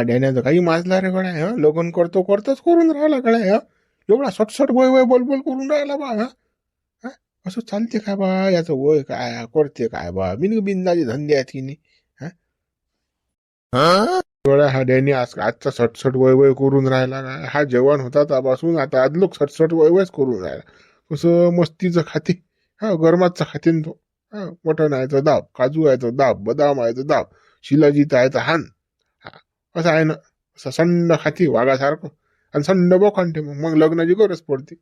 खाड्याण्याचं काही माजला रे गड्या हा? लग्न करतो करतोच करून राहिला गड्या हा? एवढा सटसट वय वय बोलबोल करून राहिला बा हा? असं चालते काय बा? याचं वय काय करते काय बा? बिन बिंदाचे धंदे आहेत की नाही हा? हा डॅनी आज आजचा सटसट वय वय करून राहिला का हा जेवण होता त्यापासून आता आज लोक सटसट वय वयच करून राहिला. कसं मस्तीचं खाते हा? गरमातचं खाते तो हा? मटण आहे तर दाब काजू आहे तर दाब बदाम आहे तर दाब शिलाजीत आहे तर हान. असं आहे ना असं संड खाती वाघासारखं आणि संड बोखंडते मग मग लग्नाची गरज पडते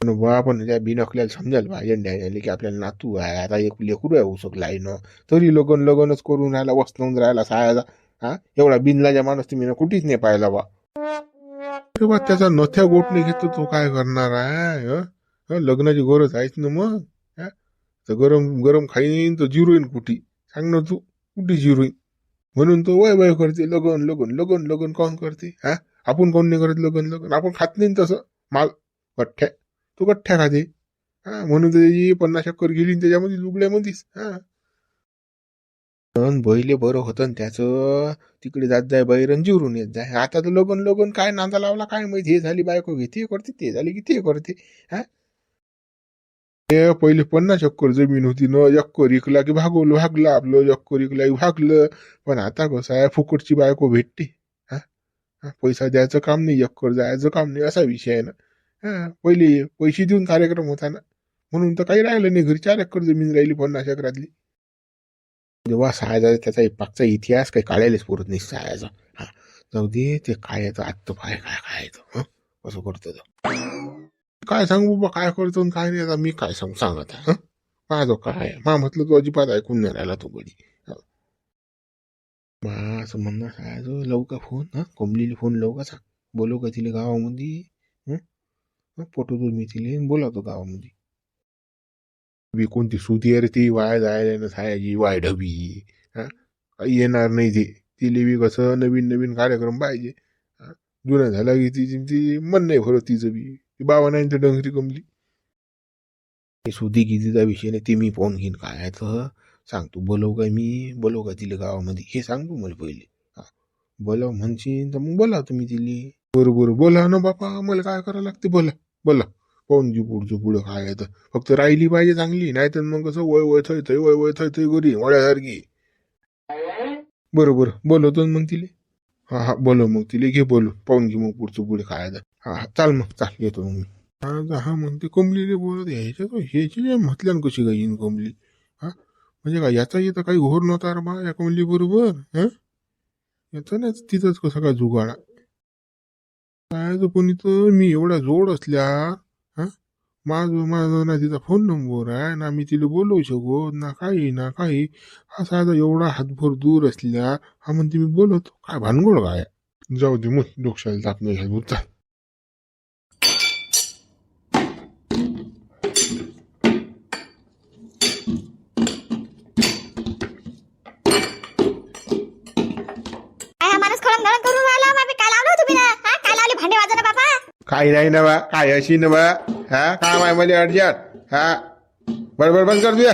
पण बा पण त्या बिनकल्याला समजायला पाहिजे झाली की आपल्याला नातू आहे आता एक लेकरू आहे उसक आहे तरी लगन लगनच करून राहिला वसलून राहिला सायाचा हा एवढा बिनलाच्या माणूस तुम्ही ना कुठेच नाही पाहिला बा अरे त्याचा नथ्या गोटने घेतो तो काय करणार आहे हं? हं, लग्नाची गरज आहेच ना मग तर गरम गरम खाईन तर जिरोईन कुठे सांग ना तू कुठे जिरोईन म्हणून तो वय वय करते लगन लगन लगन लगन कोण करते हा? आपण कोण नाही करत लगन लगन? आपण खात नाही तसं? माल गठ्ठ्या तू गठ्ठ्या खाते? हा म्हणून त्याची पन्नास चक्कर गेली त्याच्यामध्ये लुगड्यामध्येच हा? पण बैले बरं होतं त्याचं तिकडे जात जाय बैरन जिवरून येत जाय. आता तर लगन लगन काय नांदा लावला काय माहिती? हे झाली बायको घेते करते ते झाली की ते करते हा? हे पहिले पन्नास एकर जमीन होती न एकर इकला की भागवलं भागलं आपलं एकर इकला की भागलं. पण आता कसं आहे फुकटची बायको भेटते. हा? पैसा द्यायचं काम नाही एकर जायचं काम नाही असा विषय आहे ना. हा पहिले पैसे देऊन कार्यक्रम होता ना. म्हणून तर काही राहिलं नाही घरी चार एकर जमीन राहिली पन्नास एकरातली. जेव्हा सहायचा त्याचा पाकचा इतिहास काही काढायलाच पुरत नाही सायाचा. हा जाऊ दे ते काय येतं आत्ता पाय काय काय येतं असं करतो काय सांगू बाबा काय करतो आणि काय नाही आता मी काय सांगू सांगत आहे माझं काय मा म्हटलं तू अजिबात ऐकून नाही राहिला तू गडी मा असं म्हणणं सांगायचं लावू का फोन हा? कोंबलीला फोन लवकर का? सांग. बोलव का तिला गावामध्ये? फोटो हं? मी तिला बोलावतो गावामध्ये. बी कोणती सुती अरे ती? वाया जायला ना सायाजी वाय ढबी हा? काही येणार नाही ते. तिले बी कसं नवीन नवीन कार्यक्रम पाहिजे. जुना जुनं की ती ती मन नाही भरत तिचं बी. ती बाबा नाही तर डंगरी कमली. सुधी गिदीचा विषय नाही ते मी पाहून घेईन. काय तर? सांग तू बोलव काय? मी बोलव का तिला गावामध्ये? हे सांग तू मला पहिले. हा. बोलव म्हणशील तर मग बोला तुम्ही तिली. बरोबर बोला ना बापा मला काय करावं लागते? बोला बोला. पाहून घेऊ पुढचं पुढं काय आहे तर. फक्त राहिली पाहिजे चांगली नाही तर मग कसं वय वय थय थय वय वय थय थय गोरी वड्यासारखी. बरोबर बोलवतो मग तिले. हा हा बोलव मग तिले घे बोलू पाहून घे मग पुढचं पुढे काय हा हा चाल मग चाल येतो मग मी. हा हा म्हणते कोंबलीले बोलत ह्याच्या ह्याची म्हटल्यान कशी काय येईन कोंबली? हा म्हणजे काय याचा येतं काही घोर नव्हता रे बा या कोंबली बरोबर हा? याचं ना तिथंच कसा काय जुगाडा. काय तर कोणी तर मी एवढा जोड असल्या माझं माझं ना तिचा फोन नंबर आहे ना मी तिला बोलवू शकतो ना काही ना काही हा साधा एवढा हातभर दूर असल्या हा म्हणते मी बोलवतो काय भानगड काय जाऊ दे मग डोक्याला ताप नाही घ्यायला चाल काय नाही ना बा काय अशी ना बा हा? काम आहे मला अर्जंट. हा? बरोबर बंद कर तुया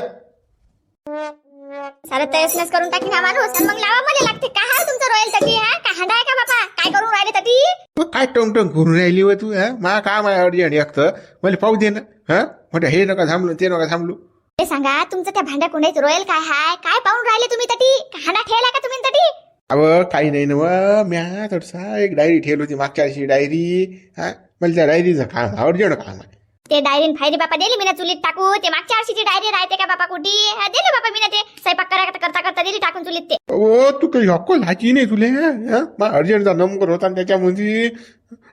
सारं तयसनच करून टाकीन हा माणूस. आणि मग लावा मला लागते. काय हा तुमचं रॉयल तटी हा? काय हांडा आहे का बाबा काय करून राहिले तटी? मग काय टंग टंग करून राहिली व तू हा? मा काम आहे अर्जंट एक तर मला पाहू दे ना हा? म्हटलं हे नका थांबलो ते नका थांबलो. ते सांगा तुमचं त्या भांड्या कुंडाईत रॉयल काय हाय? काय पाहून राहिले तुम्ही तटी? काय हांडा ठेवला का तुम्ही तटी? अव काही नाही ना म्या थोडसा एक डायरी ठेवली होती मागच्या वर्षी डायरी. हा? मला त्या डायरीचं काम अर्जंट काम आहे. ते डायरीन फायरी बापा दिली मी चुलीत टाकू ते मागच्या वर्षीची डायरी राहते का बापा कुठी? दिली बापा मी ते. स्वयंपाक करा करता करता दिली टाकून चुलीत ते. ओ तू काही अक्कल हाची नाही तुले हा? मग अर्जंटचा नंबर होता त्याच्यामध्ये.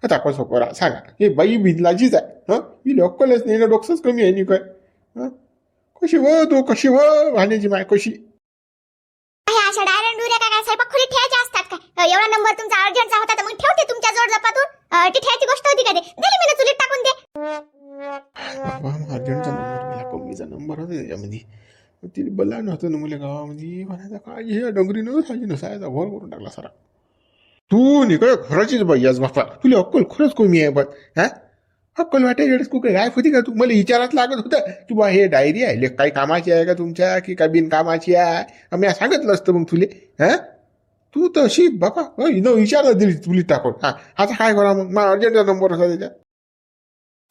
आता कसं करा सांगा. हे बाई बिदलाचीच आहे हा? ही अक्कलच नाही ना डोकसंच कमी आहे नि काय? हं? कशी व तू कशी व? भाण्याची माय कशी? अशा डायरेक्ट डुऱ्या काय काय स्वयंपाक खोलीत ठेवायच्या असतात का अ, एवढा नंबर तुमचा अर्जंटचा होता तर मग ठेवते तुमच्या जोड जपातून ती ठेवायची गोष्ट होती का ते? दिली मी चुलीत टाकून दे. बाबा मग अर्जंटचा नंबर गेला कमीचा नंबर होता त्याच्यामध्ये. मग तिने बला नव्हतं ना मुले गावामध्ये म्हणायचा काय हे डोंगरीनं साजी नसायचा भर करून टाकला सारा. तू निकळ काय खरंचीच बाई आज बापा. तुला अक्कल खरंच कमी आहे पण हा? अक्कल वाटायची वेळेस तू काय गायब होती का तू? मला विचारात लागत होतं. की बा हे डायरी आहे ले काही कामाची आहे का तुमच्या? की काय बिनकामाची आहे? आम्ही सांगितलं असतं मग तुले. हा? तू तशी बापा अ, विचारलं दिली तुली टाकून. हा आता काय करा मग? मग अर्जंटचा नंबर होता त्याच्या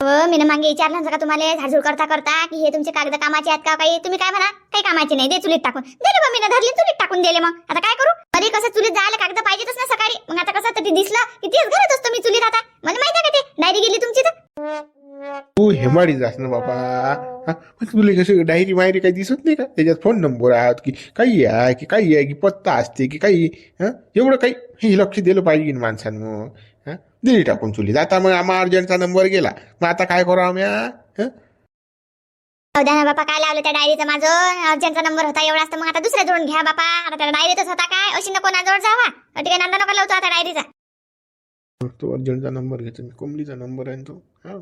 मी ना मागे विचारलं होतं का तुम्हाला? झाडझूड करता करता की हे तुमचे कागद कामाचे आहेत का हो काही? तुम्ही काय म्हणा? काही कामाचे नाही. दे चुलीत टाकून. दिले मी धरली चुलीत टाकून दिले मग. आता काय करू? अरे कसं चुलीत जायला कागद पाहिजेतच ना सकाळी. मग आता कसं? तर दिसला दिसलं की तेच घरात असतो मी चुलीत आता. मला माहिती आहे का ते? डायरी गेली तुमची तर. तू हेमाडी जास ना बाबा. हा? तुला कसं डायरी मायरी काही दिसत नाही का? त्याच्यात फोन नंबर आहेत की काही आहे की काही आहे की पत्ता असते की काही एवढं काही हे लक्ष दिलं पाहिजे की हा? दिली टाकून चुलीत आता मग आम्हा अर्जंटचा नंबर गेला. मग आता काय करू आम्ही हा? जाऊ द्या ना बापा काय लावलं त्या डायरीचं माझं? अर्जंटचा नंबर होता एवढाच तर मग आता दुसऱ्या जोडून घ्या बापा. आता त्या डायरीतच होता काय? अशी नको ना जोड जावा. ठीक आहे नंदा नको लावतो आता डायरीचा. तो अर्जंटचा नंबर घेतो मी. कोंबडीचा नंबर आहे ना तो. हा?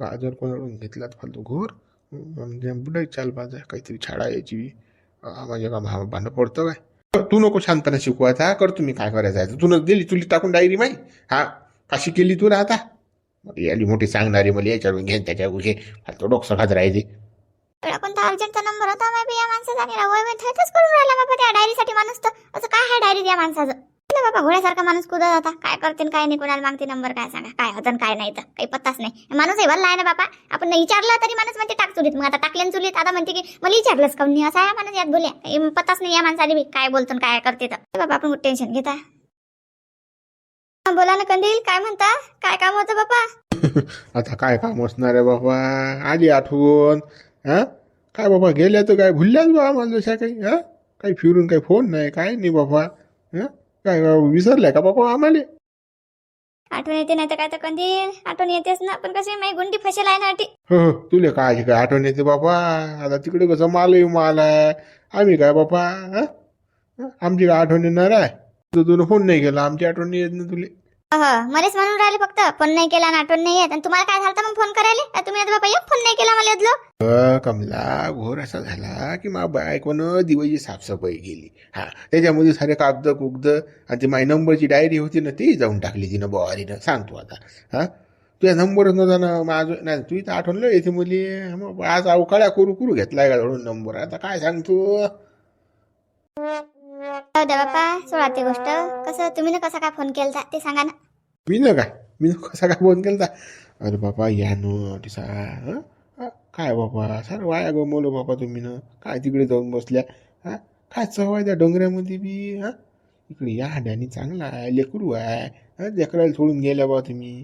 आजार कोणाकडून घेतला फालतू घोर? म्हणजे बुडाई चाल बाजा काहीतरी छाडा यायची. माझ्या का भाव भांडं पडतं काय? तू नको शांतपणे शिकवायचा करतो मी काय करायचं आहे. तू दिली तुली टाकून डायरी माही हा कशी केली तू ना आता? मग याली मोठी सांगणारी मला याच्यावर घेन त्याच्या घे. फालतू डोकं खात राहायचे एवढा कोणता अर्जंटचा नंबर होता मी या माणसाचा आणि राव मी थेटच करून राहिला बाबा त्या डायरीसाठी माणूस तर. असं काय आहे डायरी या माणसाचं? चला बाबा घोड्यासारखा माणूस कुदत आता. काय करते काय नाही कोणाला मागते नंबर काय सांगा? काय होतं काय नाही तर. काही पत्ताच नाही. माणूस हे भरला आहे ना बाबा आपण नाही विचारलं तरी माणूस म्हणते टाक चुलीत. मग आता टाकले न चुलीत. आता म्हणते की मला विचारलंच काऊन नाही? असं आहे माणूस यात बोलल्या. हे पत्ताच नाही या माणसाने बी. काय बोलतो न काय करते तर. हे बाबा आपण टेन्शन घेता. बोला ना कंदील काय म्हणता? काय काम होतं बापा? आता काय काम असणार आहे बाबा? आली आठवण हा? काय बाबा गेल्या तर काय भुलल्याच बा आम्हाला जशा काही हा? काही फिरून काही फोन नाही काय नाही बाबा हा? काय बाबा विसरलाय का बाबा आम्हाला? आठवण येते नाही तर काय तर कंदील? आठवण येतेच ना पण कशी माझी गुंडी फसेल आहे ना अटी हो हो तुले काय काय आठवण येते बाबा? आता तिकडे कसं मालही माल आहे. आम्ही काय बाबा हा? हा? आमची काय आठवण येणार आहे? तुला फोन नाही केला आमची आठवण नाही येत ना तुले. हो मलाच म्हणून राहिले फक्त फोन नाही केला आणि आठवण नाही येत. आणि तुम्हाला काय झालं मग फोन करायला? तुम्ही आता बाबा एक फोन नाही केला मला यातलो अ, कमला घोर असा झाला की मा बायकोनं दिवाळीची साफसफाई केली. हा त्याच्यामध्ये सारे कागद कुगद आणि ते माझी नंबरची डायरी होती ना ती जाऊन टाकली तिनं बवारीनं. सांगतो आता हा? तुझ्या नंबरच नव्हता ना माझं नाही तू इथं आठवलं येते मुली. मग आज अवकाळ्या करू करू घेतलाय का नंबर? आता काय सांगतो? जाऊ द्या बाप्पा सोडा ते गोष्ट. कसं तुम्ही ना कसा काय फोन केला ते सांगा ना. मी ना काय? मी कसा काय फोन केला अरे बाबा या नो तिसा हं? काय बाबा सर वाया गमवलं बाबा तुम्ही ना. काय तिकडे जाऊन बसल्या? हा? काय चव आहे त्या डोंगरामध्ये बी? हा? इकडे या हाड्यानी चांगला आहे लेकरू आहे. हा? लेकराला सोडून गेल्या बा तुम्ही.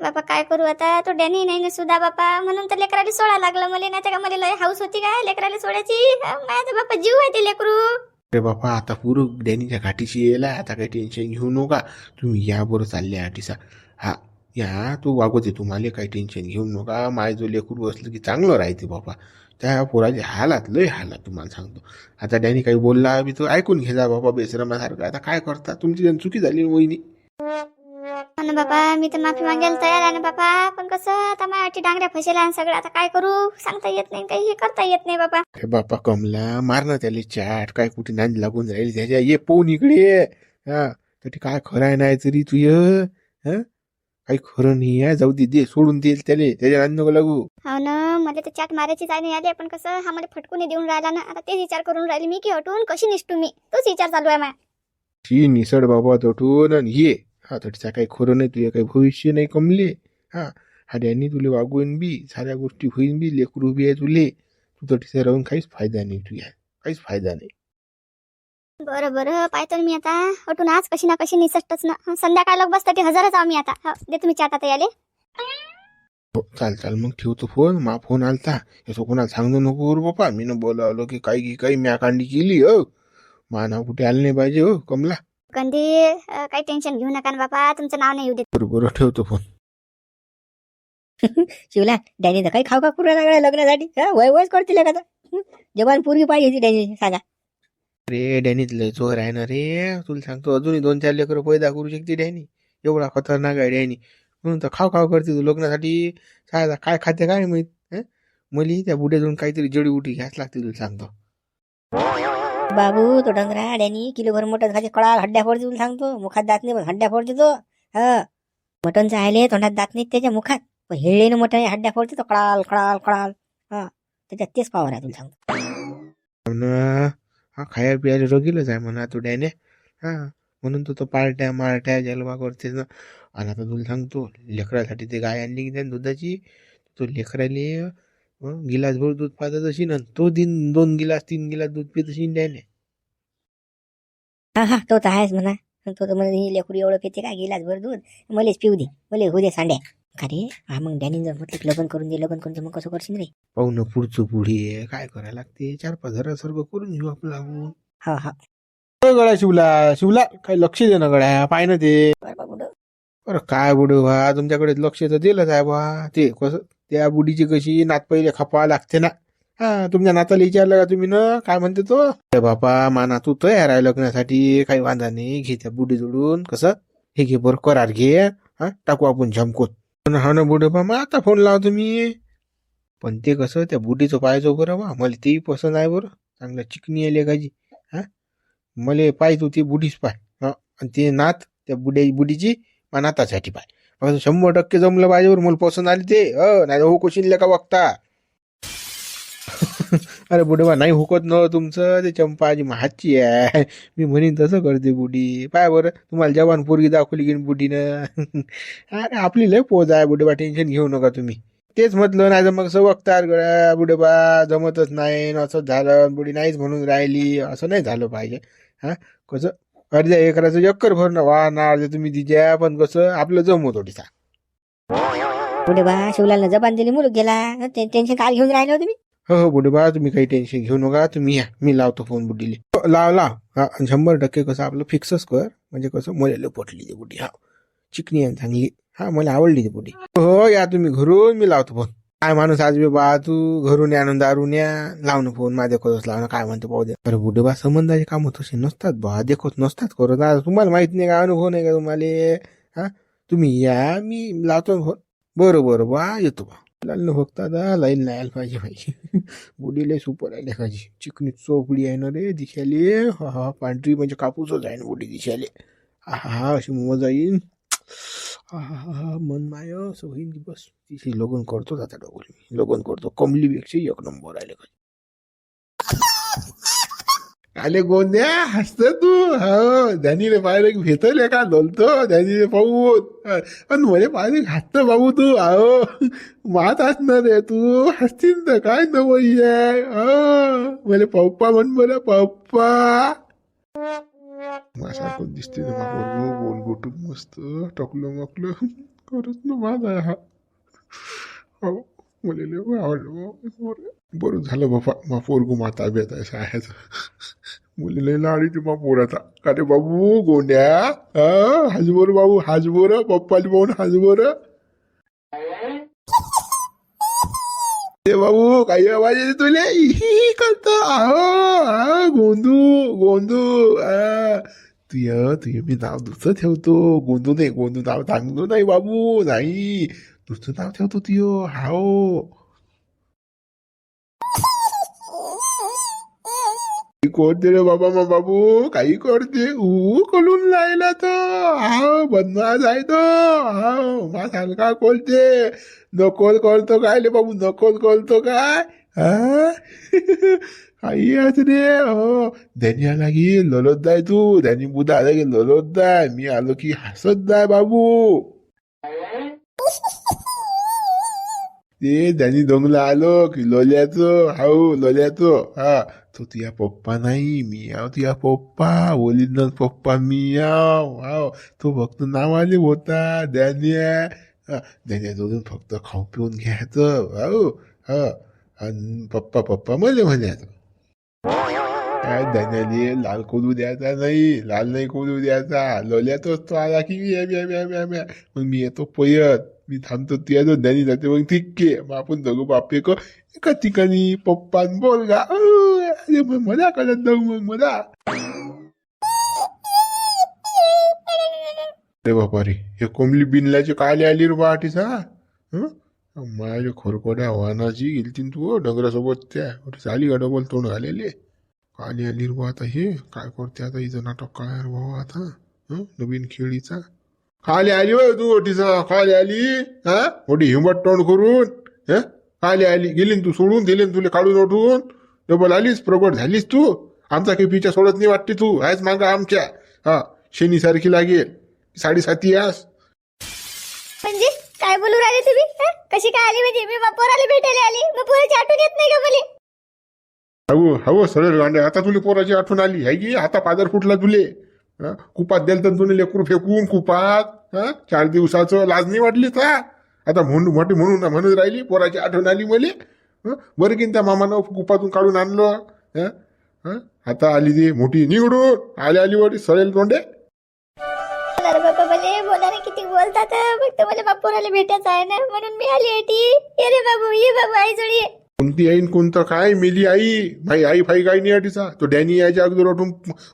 बापा काय करू आता? तो डॅनी नाही ना सुद्धा बापा. म्हणून तर लेकराला सोडा लागलं मला. नाही का मला हाऊस होती काय लेकराला सोडायची? माझा बापा जीव आहे ते लेकरू. अरे बापा आता पुरं डॅनीच्या घाटीशी येला आता काही टेन्शन घेऊ नका. तुम्ही या बरं चालले आटीसा. हा या तो वागवते तुम्हाला काही टेन्शन घेऊ नका. माय जो लेकरू बसलं की चांगलं राहते बापा. त्या पोराचे हालात लय हालात तुम्हाला सांगतो. आता डॅनी काही बोलला बी तो ऐकून घे जा बाबा बेसरमासारखं. आता काय करता? तुमची जण चुकी झाली वहिनी. हो ना बापा मी तर माफी मागायला तयार आहे ना बापा पण कसं आता माझ्या डांगऱ्या फसेला आणि सगळं आता काय करू? सांगता येत नाही काही हे करता येत नाही बापा अरे बापा कमला मार ना त्याला चाट काय कुठे नांद लागून राहील त्याच्या. ये पोहून इकडे हा तरी काय खरं आहे नाही तरी तू ये. हा? काही खरं नाही आहे. जाऊ दे दे सोडून देईल त्याले. त्याच्या नांद नको लागू. हो ना मला तर चाट मारायची जाय नाही आली. पण कसं हा मला फटकून देऊन राहिला ना. आता तेच विचार करून राहिली मी की हटून कशी निसटू मी? तोच विचार चालू आहे माझ्या ही निसड बाबा तटून. आणि ये. हा तटचा काही खरं नाही तुझ्या काही भविष्य नाही कमले हा हा डॅनी तुले वागवून बी साऱ्या गोष्टी होईन बी लेकरू बी आहे तुले तू तटीचा राहून काहीच फायदा नाही तुझ्या काहीच फायदा नाही बरं बरं पाहतो ना मी आता हटून आज कशी ना कशी निसटच ना हं, संध्याकाळ लोक बसतात हजारच आहो मी आता हो दे तुम्ही चाट आता याले हो चाल चाल मग ठेवतो फोन मा फोन आलता याचं कोणाला सांगू नको रे बापा मी न बोलावलो की काही की काही म्या कांडी केली हो मा नाव कुठे आलं नाही पाहिजे हो कमला कंदी काही टेन्शन घेऊ नका ना बापा तुमचं नाव नाही येऊ देत. बरोबर ठेवतो फोन शिवला डॅनी तर काही खाऊ का पुरा लागला लग्नासाठी. हा वय वयच करतील का जवान पूर्वी पाहिजे ती डॅनी सांगा. रे डॅनीत लय जोर आहे ना रे. तुला सांगतो अजूनही दोन चार लेकरं पैदा करू शकते डॅनी. एवढा खतरनाक आहे डॅनी. म्हणून तर खाव खाव करते तू लग्नासाठी. काय काय खाते काय माहीत हं? मली त्या बुड्याजवळून काहीतरी जडीबुटी घ्यायच लागते तुला सांगतो. बाबू तो डंगरा डॅनी किलोभर मटण खाते कळा हड्ड्या फोडते तुला सांगतो. मुखात दात नाही पण हड्ड्या फोडते तो हा. मटणचं चायले तोंडात दात नाही त्याच्या मुखात. पण हेळलेनं मटण हड्ड्या फोडते तो कळाल कळाल कळाल हा. त्याच्यात तेच पावर आहे तुला सांगतो. अन हा खाया पियाला रोगीलच आहे म्हणा तू डॅने. हा. म्हणून तो तो पार्ट्या मारट्या जलवा करते ना. आणि आता तुला सांगतो लेकरासाठी ते गाय आणली की त्या दुधाची? तो लेकराले गिलासभर दूध पाजत अशी ना तो दिन दोन गिलास तीन गिलास दूध पित अशी त्याने. हा हा तो तर आहेच म्हणा. तो तर ही लेकरू एवढं पिते का? गिलास भर दूध? मलेच पिऊ दे. मले होऊ दे सांड्या. का रे? हा मग डॅनी जर म्हटलं की लग्न करून दे लग्न करून दे मग कसं करशील रे? पाहू ना पुढचं पुढे काय करायला लागते? चार पाच हजारासारखं करून घेऊ आपलं आपण हा हा. अ, गड्या शिवला शिवला काही लक्ष दे ना गड्या. पाय ना ते. बरं बा बुडं. अरे काय बुडू बा? तुमच्याकडे लक्ष तर दिलंच आहे बा. ते कसं? त्या बुडीची कशी नात पहिले खपा लागते ना. हा तुमच्या नाताला विचारलं का तुम्ही ना? काय म्हणते तो? अरे बापा माना तू तयार आहे लग्नासाठी. काही वांधा नाही. घे त्या बुडी जोडून. कसं? हे घे बरं करार घे. हा टाकू आपण झमकोत हा ना बुडे बा मग आता फोन लावा तुम्ही. पण ते कसं? त्या बुडीचं पाहायचो बरं बा मला तेही पसंत आहे बरं. चांगलं चिकनी आहे लेखाची. हा? मला पाहिजे होती बुडीच पाय. हा आणि ते नात त्या बुड्या बुडीची मा नातासाठी पाय. फक्त शंभर टक्के जमलं पाहिजे बरं मला पसंत आली ते. अ नाही हो कोशिनले का बघता अरे बुडवा नाही हुकत न तुमचं ते चंपाजी महाची आहे. मी म्हणेन तसं करते बुढी पाय बरं तुम्हाला जवान पोरगी दाखवली की बुढीनं अरे आपली लय पोज आहे बुढेबा टेन्शन घेऊ नका तुम्ही. तेच म्हटलं नाही तर मग सवक्तार गड्या बुढेबा जमतच नाही असंच झालं बुडी नाहीच म्हणून राहिली असं नाही झालं पाहिजे. हा कसं? अर्ध्या एकराचं चक्कर भरणं वाहणार अर्धे तुम्ही दिज्या पण कसं आपलं जमू थोडीसा पुढे बा शिवलालनं जबान दिली गेला. ते टेन्शन काय घेऊन राहिलो तुम्ही हो हो बुडेबा तुम्ही काही टेन्शन घेऊ नका तुम्ही या. मी लावतो फोन बुड्डीले. हो, लाव लाव. हा आणि शंभर टक्के कसं आपलं फिक्सच कर. म्हणजे कसं मला लय पटली ती बुड्डी हा. चिकनी आहे चांगली. हा मला आवडली ती बुड्डी. हो या तुम्ही घरून मी लावतो फोन काय माणूस आज बी बा तू घरून या दारून या. लावणं फोन माझ्या कसं लावणं काय म्हणतो पाहू दे. अरे बुडे बा संबंधाचे काम तसे नसतात बा देखोच नसतात करत आज तुम्हाला माहीत नाही का अनुभव नाही का तुम्हाला? हा? तुम्ही या मी लावतो फोन. बरं बरं बा येतो बा. लाल फक्त आता लाईन लायला पाहिजे पाहिजे. बुडीला सुपर आहे लेखाची. चिकनी चोपडी आहे ना रे दिशाले. हा हा पांढरी म्हणजे कापूसच आहे ना बुडी दिशाले. हा हा हा अशी मजा येईन. हा हा हा हा मन माय असं होईन की बस. तिशी लगन करतो आता डबल मी लगन करतो. कमलीपेक्षा एक नंबर आहे लेखाची आले गोंद्या हसत तू. हो धनीले पाहिलं की भेटले का? बोलतो धनीले पाहू पण मले पाहिजे घातलं बाबू तू. अहो मात असणार रे तू. हसतील तर काय नवई आहे हो पप्पा म्हण मला पप्पा. माझ्यासारखं दिसते ना बाबा गोल गोटून मस्त टकलं मकलं. खरंच ना माझा आहे हा. हो मला लय आवडलं बरं. बरं झालं बाबा मा पोरगू मा ताब्यात आहे शाळेचं मुली लय लाडीची मा पोराचा. का रे बाबू गोंड्या? हा हाजबोर बाबू हाजबोर पप्पाली पाहून हाजबोर. ते बाबू काही आवाज येते तुले इही करतो आहो हा गोंदू गोंदू हा तुय तुय मी नाव दुसरं ठेवतो गोंदू नाही गोंदू नाव चांगलं नाही बाबू नाही दुसरं नाव ठेवतो तुय हाओ काही करते रे बाबा मा बाबू काही करते ऊ कलून लायला तो. हा बदमाश आहे तो. हा मा सारखा कोलते. नकोल करतो काय रे बाबू नकोल करतो काय? हा काही अस रे हो. त्यांनी आला की ललत जाय तू. त्यांनी बुधा आला की ललत जाय मी आलो की हसत जाय बाबू. ते त्यांनी दंगला आलो की लोल्याचं हाऊ लोल्याचं. हा तो तुझ्या पप्पा नाही मी आव तुझ्या पप्पा ओरिजिनल पप्पा मी आव हाव. तो फक्त नावाले होता धन्या धन्याजवळून फक्त खाऊ पिऊन घ्यायचं हाऊ. हा आणि पप्पा पप्पा मले म्हणायचं. काय धन्याले लाल कोलू द्यायचा नाही लाल नाही कोलू द्यायचा. लोल्यातच तो आला की मी म्या. मग मी येतो पयत. मी थांबतो तुझ्या जो धनी जाते मग ठीक आहे. मग आपण दोघं बापे को एका ठिकाणी पप्पा बोल बोलगा अरे मग मजा करत जाऊ मग मजा रे बापा रे हे कोंबली बिनल्याची काले आली रे बाटीचा हं? माझ्या खोरकोड्या वाहनाची गेलती तू हो, डोंगरासोबत त्या. झाली का डबल तोंड घालेले? काली आली रे बा आता हे. काय करते आता? हिचं नाटक काय रे भाऊ आता नवीन खेळीचा. खाली आली होय तू ओटीचा खाली आली हा? मोठी हिंमत तोंड करून हं? खाली आली गेली न तू सोडून दिले न तुला काढून उठून डबल आलीस प्रगट झालीस तू. आमचा काही पिच्या सोडत नाही वाटते तू. आहेच मागा आमच्या. हा शनीसारखी लागेल. साडेसाती यास म्हणजे काय बोलू राहिले तुम्ही? हं? कशी काय आली म्हणजे? मी मग पोराला भेटायला आली. मग पोराची आठवण येत नाही का मला? हो हो सरळ गांडे आता तुला पोराची आठवण आली. आहे की? आता पादर फुटला तुले? कुपात द्याल तर तुला लेकरू फेकून कुपात हं? चार दिवसाचं लाज नाही वाटली का आता म्हणून मोठी म्हणून म्हणून राहिली पोराची आठवण आली मले बरं की त्या मामानं कुपातून काढून आणलं आता आली ती मोठी निघडून आली आली वाटी सळेल तोंडे. अरे किती बोलतात फक्त मला बाप पोराला भेटायचं आहे ना म्हणून मी आली आहे ती. ये रे बाबू ये बाबू आई जोडी कोणती आईन कोणतं काय मेली आई? माई आई फाई काय नाही अटीचा तो डॅनी यायच्या अगोदर वाटून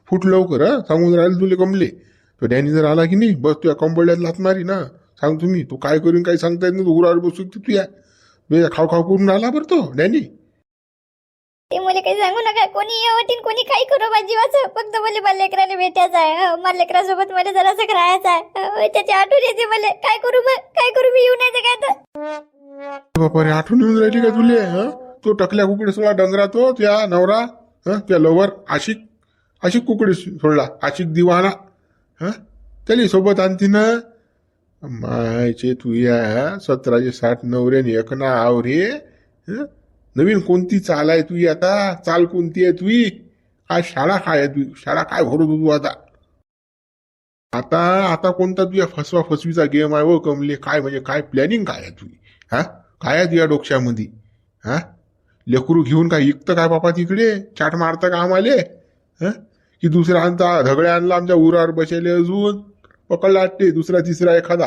फुट लवकर हा? सांगून राहिले तुले कमले. तो डॅनी जर आला की नाही बस तुझ्या कंबळ्यात लात मारी ना. सांग तुम्ही तू काय करून काही सांगता येत नाही तू उरावर बसू तू तुया. तुझ्या खाव खाव करून आला बरं तो डॅनी. ते मला काही सांगू नका कोणी येवटीन कोणी काही करू माझ्या जीवाचं. फक्त मला मला लेकराला भेटायचं आहे हं, मला लेकरासोबत मला जरासं राहायचं आहे हं, त्याची आठवण येते मला. काय करू मग? काय करू? मी येऊ नाही ते काय तर? बापा रे आठवण येऊन राहिली का तुले हा? तो टकल्या कुकडे सोडला डंगरा तो त्या नवरा हं त्या लवर आशिक आशिक कुकडी सोडला आशिक दिवाना हा? त्याला सोबत आणती ना? मायचे तू या सतराशे साठ नवऱ्याने एकना आवरे हं? नवीन कोणती चाल आहे तुझी आता? चाल कोणती आहे तुझी काय शाळा काय आहे तुझी शाळा काय भरत तू आता? आता आता कोणता तुझ्या फसवा फसवीचा गेम आहे व कमले? काय म्हणजे काय प्लॅनिंग काय आहे तुझी हा? काय आहे तुझ्या डोक्यामध्ये? हा? लेकरू घेऊन काय इकतं काय बापा तिकडे? चाट मारतं का आम्हाले? हा? की दुसरा आणता धगड्या आणला आमच्या उरावर बसेले अजून. पकडला ते दुसरा तिसरा एखादा.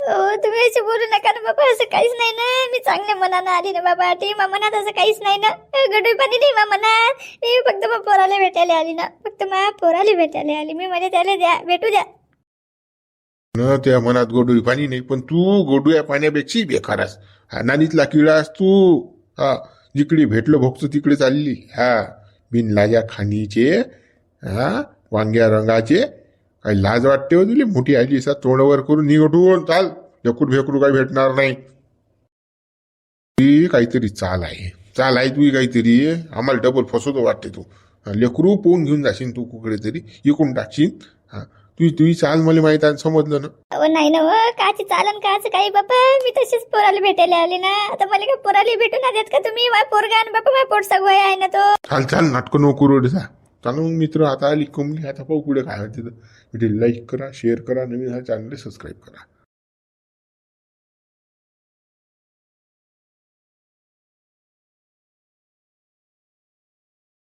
हो, तुम्ही असे बोलू नका ना बाबा असं काहीच नाही ना. मी चांगल्या मनानं आली ना बाबा. ते मा मनात असं काहीच नाही ना. गडू पाणी नाही मा मनात. मी फक्त मग पोराला भेटायला आली ना. फक्त मा पोराला भेटायला आली. मी म्हणजे त्याला द्या भेटू द्या. न त्या मनात गोडू पाणी नाही पण तू गोडू या पाण्यापेक्षा बेकारास हा नानीतला किळास तू. हा जिकडे भेटलो भोगतो तिकडे चालली. हा बिन लाजा खाणीचे हा वांग्या रंगाचे काही लाज वाटते हो तुले? मोठी आली असा तोंडवर करून निघटून चाल. लकूर भेकरू काही भेटणार नाही. ती काहीतरी चाल आहे. चाल आहे तुझी काहीतरी. आम्हाला डबल फसवतो वाटते तू. लेकरू पोहून घेऊन जाशील तू कुकडे तरी इकून टाकशील. हा तुझी तुझी चाल मला माहीत आहे समजलं ना? अहो नाही ना व काची चालन काच काही बाबा मी तशीच पोराला भेटायला आली ना. आता मला काय पोराला भेटून देत का तुम्ही? पोरगा आणि बाबा माझ्या पोट सगवय आहे ना तो. चाल चाल नाटकं नको रोड जा. चाल मग मित्र आता आली कमली. आता पाहू पुढे काय होते. तर व्हिडिओ लाईक करा शेअर करा नवीन हा चॅनल सबस्क्राईब करा.